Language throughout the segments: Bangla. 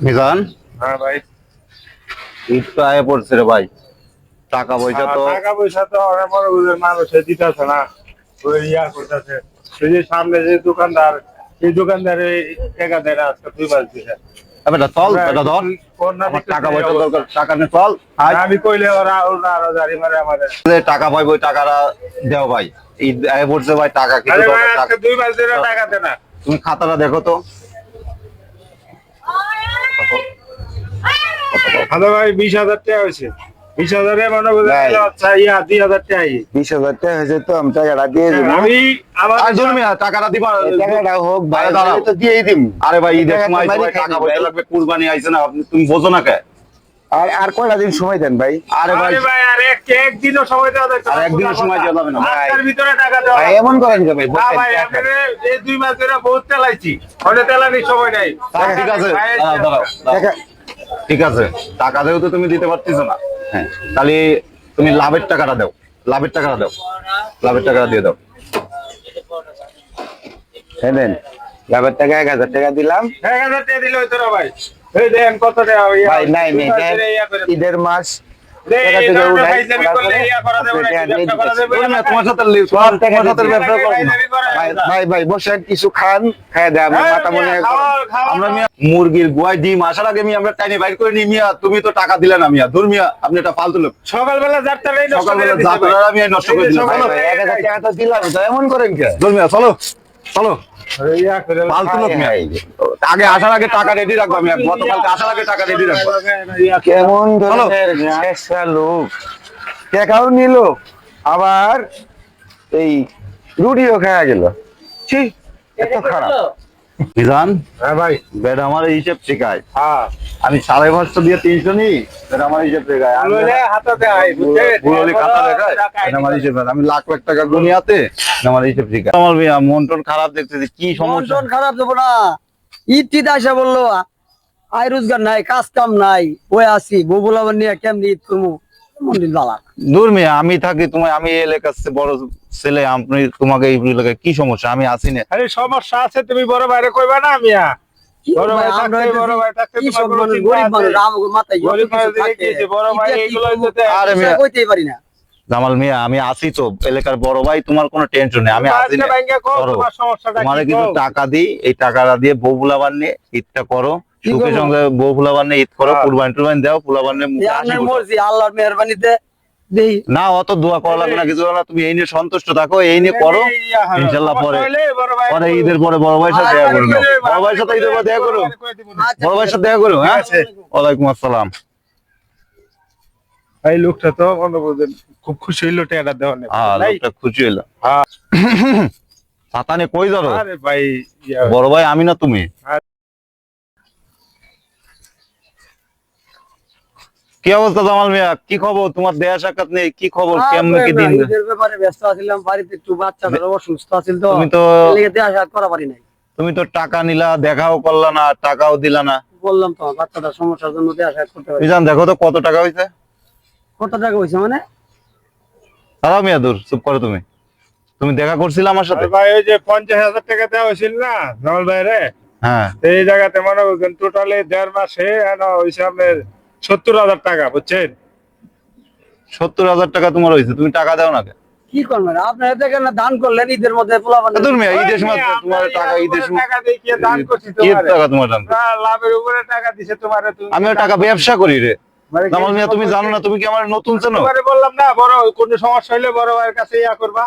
মিজান? হ্যাঁ ভাই। ঈদ তো আয় পড়ছে রে ভাই। টাকা পয়সা তো টাকা পয়সা তো অনেক বড় বুঝে মানুষে দিতেছে না। ওই ইয়া করতেছে। যে সামনে যে দোকানদার এই দোকানদারে টাকা দেয় না আজকে দুই মাস দিছে। বেটা চল বেটা ধর। কোন না আমার দিতে টাকা পয়সা দরকার টাকা নিয়ে চল। আমি কইলে ওরা ওরা আরও জারি মারে আমাদের। টাকা পাইবো টাকাটা দেও ভাই। ঈদ আয় পড়ছে ভাই টাকা কিছু দুই মাস ধরে টাকা দেয় না। তুমি খাতাটা দেখো তো। হ্যালো ভাই বিশ হাজার টাকা হয়েছে। বিশ হাজারে মনে। করছে আচ্ছা ইয়া দুই হাজার টাকা বিশ হাজার টাকা হয়েছে তো আমি টাকাটা দিয়ে দিব। আমি আমার আর টাকাটা দিবা টাকাটা হোক ভাই আরে দাঁড়াও। তাহলে তো দিয়েই দিম। আরে ভাই ঈদের সময় মারি সবাই খাই টাকা পয়সা লাগবে কুরবানি আইছে না আপনি তুমি বোঝো না কে? আর আর কয়টা দিন সময় দেন ভাই? আরে ভাই। ভাই আর এক একদিনও সময় দেওয়া আর একদিনও সময় দেওয়া যাবে না, ভাই। ভিতরে টাকা দেওয়া ভাই এমন করেন কে ভাই না ভাই আপনারে এই দুই মাস ধরে বহুত তেলাইছি। অনেক তেলানির সময় নাই। ঠিক আছে। দাঁড়াও, দাঁড়াও, ঠিক আছে টাকা দেও তো তুমি দিতে পারতেছো না। হ্যাঁ। তাহলে তুমি লাভের টাকাটা দাও লাভের টাকাটা দাও লাভের টাকাটা দিয়ে দাও। হ্যাঁ দেন লাভের টাকা এক হাজার টাকা দিলাম। এক হাজার টাকা দিলে ভাই। এই দেন কত টাকা ভাই নাই নাই ঈদের মাস কিছু খান খাই দেয় মাথা মনে আমরা মুরগির গোয়ায় ডিম আসার আগে আমরা টাইনে বাইর করে নিই মিয়া তুমি তো টাকা দিলে না মিয়া দূর মিয়া আপনি এটা ফালতু লোক। সকালবেলা সকালবেলা আমি নষ্ট করে দিলাম। ভাই চলো ভাই এক হাজার টাকা তো দিলাম এমন করেন কে? দূর মিয়া চলো। চলো। আগে আসার আগে টাকা রেডি রাখব আমি গতকালকে আসার আগে টাকা রেডি রাখব। কেমন লোক। টাকাও নিল? আবার এই রুটিও খাওয়া গেল। ছি। এত খারাপ। বিধান? হ্যাঁ ভাই। বেড আমার হিসেব শেখায় হ্যাঁ। আমি সাড়ে পাঁচশো দিয়ে তিনশো নিই বেড আমার হিসেব শেখায় আমি লাখ লাখ টাকা গুনিয়াতে আমার হিসেব শেখায় আমার মন টন খারাপ দেখতেছি কি সমস্যা? খারাপ দেবো না। ঈদ টিদ আসা বলল আয় রোজগার নাই কাজ কাম নাই। ওই আসি বউ বলাবার নিয়ে কেমনি ঈদ করব দূর মিয়া আমি থাকি তোমার আমি এলাকার বড় ছেলে আপনি তোমাকে এই এলাকায় কি সমস্যা? আমি আসি না। আরে সমস্যা আছে তুমি বড় ভাইরে কইবা না মিয়া? বড় ভাই ভাই, থাকতে, বড় ভাই থাকতে কি তোমার সব কোনো মানুষ চিন্তা গরিব আছে? মানুষ আমাদের মাথায় যত গরিব কিছু মানুষ দেখে থাকে, গেছে, বড় ভাই এইগুলো আরে মিয়া কইতেই পারি না। জামাল মিয়া আমি আসি তো এলাকার বড় ভাই তোমার কোনো টেনশন নেই আমি আসি। তোমার সমস্যাটা তোমার কি কিছু টাকা দিই এই টাকাটা দিয়ে বউ ফুলাবার নিয়ে ঈদটা করো। সঙ্গে বউ ঈদ করো হ্যাঁ। কুরবানি টুরবানি দাও। মর্জি আল্লাহর মেহরবানিতে না অত দোয়া করা লাগবে না কিছু না তুমি এই নিয়ে সন্তুষ্ট থাকো এই নিয়ে করো। ইনশাল্লাহ পরে পরে ঈদের পরে বড় ভাইয়ের সাথে দেখা করে। নাও বড় ভাইয়ের সাথে ঈদের পরে দেখা করো। আচ্ছা, বড় ভাইয়ের সাথে দেখা করো হ্যাঁ? ওয়ালাইকুম আসসালাম। এই লোকটা তো খুব খুশি হইল টাকাটা দেওয়া নেই। হ্যাঁ লোকটা খুশি হইল। হ্যাঁ। সাতানে কই ধরো? আরে ভাই বড় ভাই আমি না তুমি? কি অবস্থা জামাল মিয়া? কি খবর? তোমার দেয়া সাক্ষাৎ নেই কি খবর? কেমন কি দিন? ব্যাপারে ব্যস্ত আছিলাম বাড়িতে একটু বাচ্চাদের অসুস্থ আছিল তো। তুমি তো দেওয়া সাত করা পারি নাই। তুমি তো টাকা নিলা দেখাও করলা না টাকাও দিলা না। বললাম তো বাচ্চাটার সমস্যার জন্য দেওয়া সাত করতে পারি মিজান দেখো তো কত টাকা হয়েছে কত টাকা হয়েছে মানে? দাঁড়াও মিয়া দূর চুপ করো তুমি। তুমি দেখা করছিলে আমার সাথে? ভাই ওই যে পঞ্চাশ হাজার টাকা দেওয়া হয়েছিল না নমল ভাই রে হ্যাঁ। এই জায়গাতে মনে করছেন টোটালি দেড় মাসে এনো হয়েছে আপনার সত্তর হাজার টাকা বুঝছেন? সত্তর হাজার টাকা তোমার হয়েছে তুমি টাকা দাও না কি করবেন আপনারা দেখেন না দান করলেন ঈদের মধ্যে পোলাপান দূর ঈদের সময় তোমার টাকা ঈদের সময় টাকা দিয়ে কি দান করছি কি টাকা তোমার দাম লাভের উপরে টাকা দিছে তোমারে তুমি। টাকা ব্যবসা করি রে। মানে মিয়া তুমি জানো না তুমি কি আমার নতুন চেনো? বললাম না বড় কোনো সমস্যা হইলে বড় ভাইয়ের কাছে ইয়া করবা।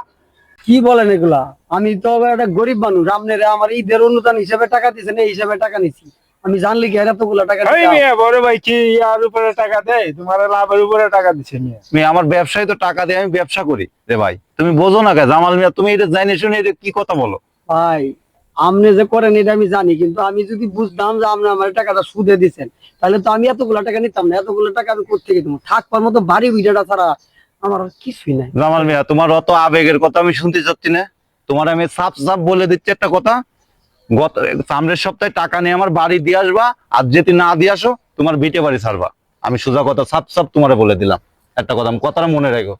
কি বলেন এগুলা? আমি তো একটা গরিব মানুষ আপনারা আমার ঈদের অনুদান হিসেবে টাকা দিচ্ছেন এই হিসেবে টাকা নিচ্ছি আমি জানলি কি এতগুলো টাকা ওই মিয়া বড় ভাই কি ইয়ার উপরে টাকা দেয়? তোমার লাভের উপরে টাকা দিছে মিয়া। আমি আমার ব্যবসায় তো টাকা দিয়ে আমি ব্যবসা করি রে ভাই। তুমি বোঝো না কে জামাল মিয়া তুমি এটা জানি শুনে এটা কি কথা বলো? ভাই আপনি যে করেন এটা আমি জানি কিন্তু আমি যদি বুঝতাম যে আপনি আমার টাকাটা সুদে দিচ্ছেন তাহলে তো আমি এতগুলো টাকা নিতাম না এতগুলো টাকা আমি কোথেকে দেবো? থাকবার মতো বাড়ি ভিডিওটা ছাড়া আমার আর কিছুই নাই। জামাল মিয়া তোমার অত আবেগের কথা আমি শুনতে চাচ্ছি না। তোমার আমি সাপ সাপ বলে দিচ্ছি একটা কথা গত সামনের সপ্তাহে টাকা নিয়ে আমার বাড়ি দিয়ে আসবা, আর যদি না দিয়ে আসো, তোমার বিটে বাড়ি ছাড়বা। আমি সোজা কথা সাপ সাপ তোমারে বলে দিলাম। একটা কথা কথাটা মনে রাখো।